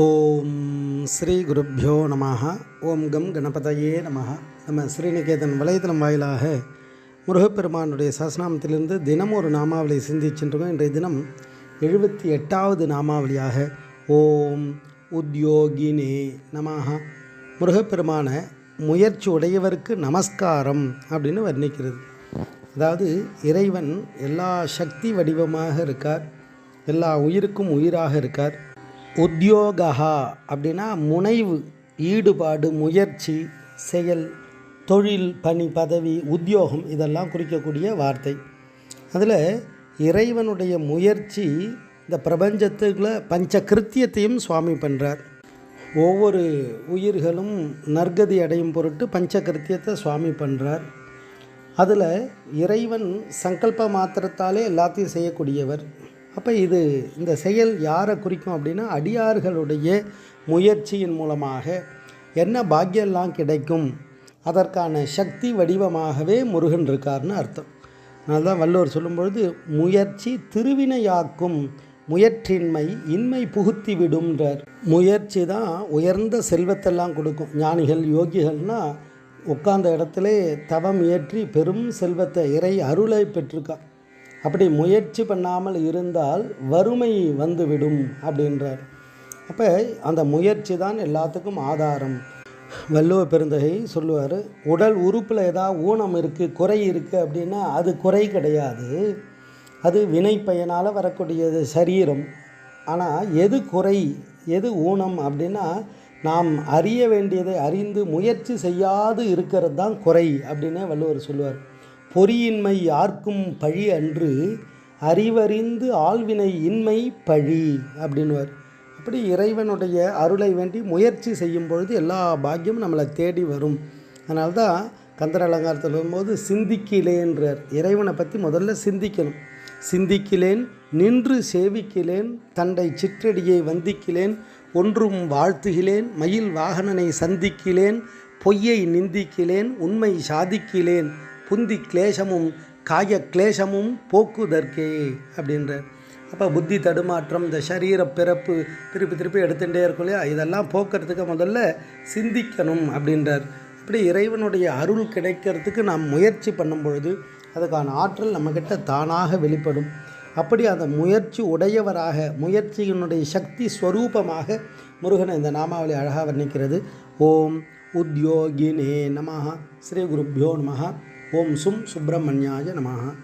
ஓம் ஸ்ரீ குருப்பியோ நம ஓம் கம் கணபதையே நம நம்ம ஸ்ரீநிகேதன் வலைதளம் வாயிலாக முருகப்பெருமானுடைய சாசனாமத்திலிருந்து தினம் ஒரு நாமாவளி சிந்திச்சென்றோம் இன்றைய தினம் எழுபத்தி எட்டாவது நாமாவளியாக ஓம் உத்யோகினே நமஹா. முருகப்பெருமான முயற்சி உடையவருக்கு நமஸ்காரம் அப்படின்னு வர்ணிக்கிறது. அதாவது இறைவன் எல்லா சக்தி வடிவமாக இருக்கார் எல்லா உயிருக்கும் உயிராக இருக்கார். உத்தியோகா அப்படின்னா முனைவு ஈடுபாடு முயற்சி செயல் தொழில் பணி பதவி உத்தியோகம் இதெல்லாம் குறிக்கக்கூடிய வார்த்தை. அதில் இறைவனுடைய முயற்சி இந்த பிரபஞ்சத்துக்குள்ள பஞ்ச கிருத்தியத்தையும் சுவாமி பண்ணுறார் ஒவ்வொரு உயிர்களும் நற்கதி அடையும் பொருட்டு பஞ்சகிருத்தியத்தை சுவாமி பண்ணுறார் அதில் இறைவன் சங்கல்ப மாத்திரத்தாலே எல்லாத்தையும் செய்யக்கூடியவர். அப்போ இது இந்த செயல் யாரை குறிக்கும் அப்படின்னா அடியார்களுடைய முயற்சியின் மூலமாக என்ன பாக்கியெல்லாம் கிடைக்கும் அதற்கான சக்தி வடிவமாகவே முருகன் இருக்கார்னு அர்த்தம். அதனால தான் வள்ளுவர் சொல்லும்பொழுது முயற்சி திருவினையாக்கும் முயற்றின்மை இன்மை புகுத்தி விடும்ன்றார். முயற்சி தான் உயர்ந்த செல்வத்தெல்லாம் கொடுக்கும். ஞானிகள் யோகிகள்னால் உட்கார்ந்த இடத்துல தவம் ஏற்றி பெரும் செல்வத்தை இறை அருளை பெற்றிருக்கா அப்படி முயற்சி பண்ணாமல் இருந்தால் வறுமை வந்துவிடும் அப்படின்றார். அப்போ அந்த முயற்சி தான் எல்லாத்துக்கும் ஆதாரம். வள்ளுவ பெருந்தகை சொல்லுவார் உடல் உறுப்பில் ஏதாவது ஊனம் இருக்குது குறை இருக்குது அப்படின்னா அது குறை கிடையாது. அது வினை பயனால் வரக்கூடியது சரீரம். ஆனால் எது குறை எது ஊனம் அப்படின்னா நாம் அறிய வேண்டியதை அறிந்து முயற்சி செய்யாது இருக்கிறது தான் குறை அப்படின்னே வள்ளுவர் சொல்லுவார். பொறியின்மை யார்க்கும் பழி அன்று அறிவறிந்து ஆழ்வினை இன்மை பழி அப்படின்வார் அப்படி இறைவனுடைய அருளை வேண்டி முயற்சி செய்யும் பொழுது எல்லா பாக்கியமும் நம்மளை தேடி வரும். அதனால்தான் கந்தர் அலங்காரத்தில் வரும்போது சிந்திக்கிலேன்றார். இறைவனை பற்றி முதல்ல சிந்திக்கணும். சிந்திக்கிலேன் நின்று சேவிக்கிலேன் தண்டை சிற்றடியை வந்திக்கிலேன் ஒன்றும் வாழ்த்துகிலேன் மயில் வாகனனை சந்திக்கிலேன் பொய்யை நிந்திக்கிலேன் உண்மை சாதிக்கிலேன் புந்தி கிளேசமும் காய கிளேசமும் போக்குதற்கே அப்படின்றார். அப்போ புத்தி தடுமாற்றம் இந்த சரீர பிறப்பு திருப்பி திருப்பி எடுத்துகிட்டே இருக்கும் இல்லையா? இதெல்லாம் போக்குறதுக்கு முதல்ல சிந்திக்கணும் அப்படின்றார். இப்படி இறைவனுடைய அருள் கிடைக்கிறதுக்கு நாம் முயற்சி பண்ணும் பொழுது அதுக்கான ஆற்றல் நம்மக்கிட்ட தானாக வெளிப்படும். அப்படி அந்த முயற்சி உடையவராக முயற்சியினுடைய சக்தி ஸ்வரூபமாக முருகனை இந்த நாமாவளி அழகாக வர்ணிக்கிறது. ஓம் உத்யோகினே நமஹா. ஸ்ரீ குருப்யோ நமஹா. ஓம் சும் சுப்பிரமணியாய நமஹா.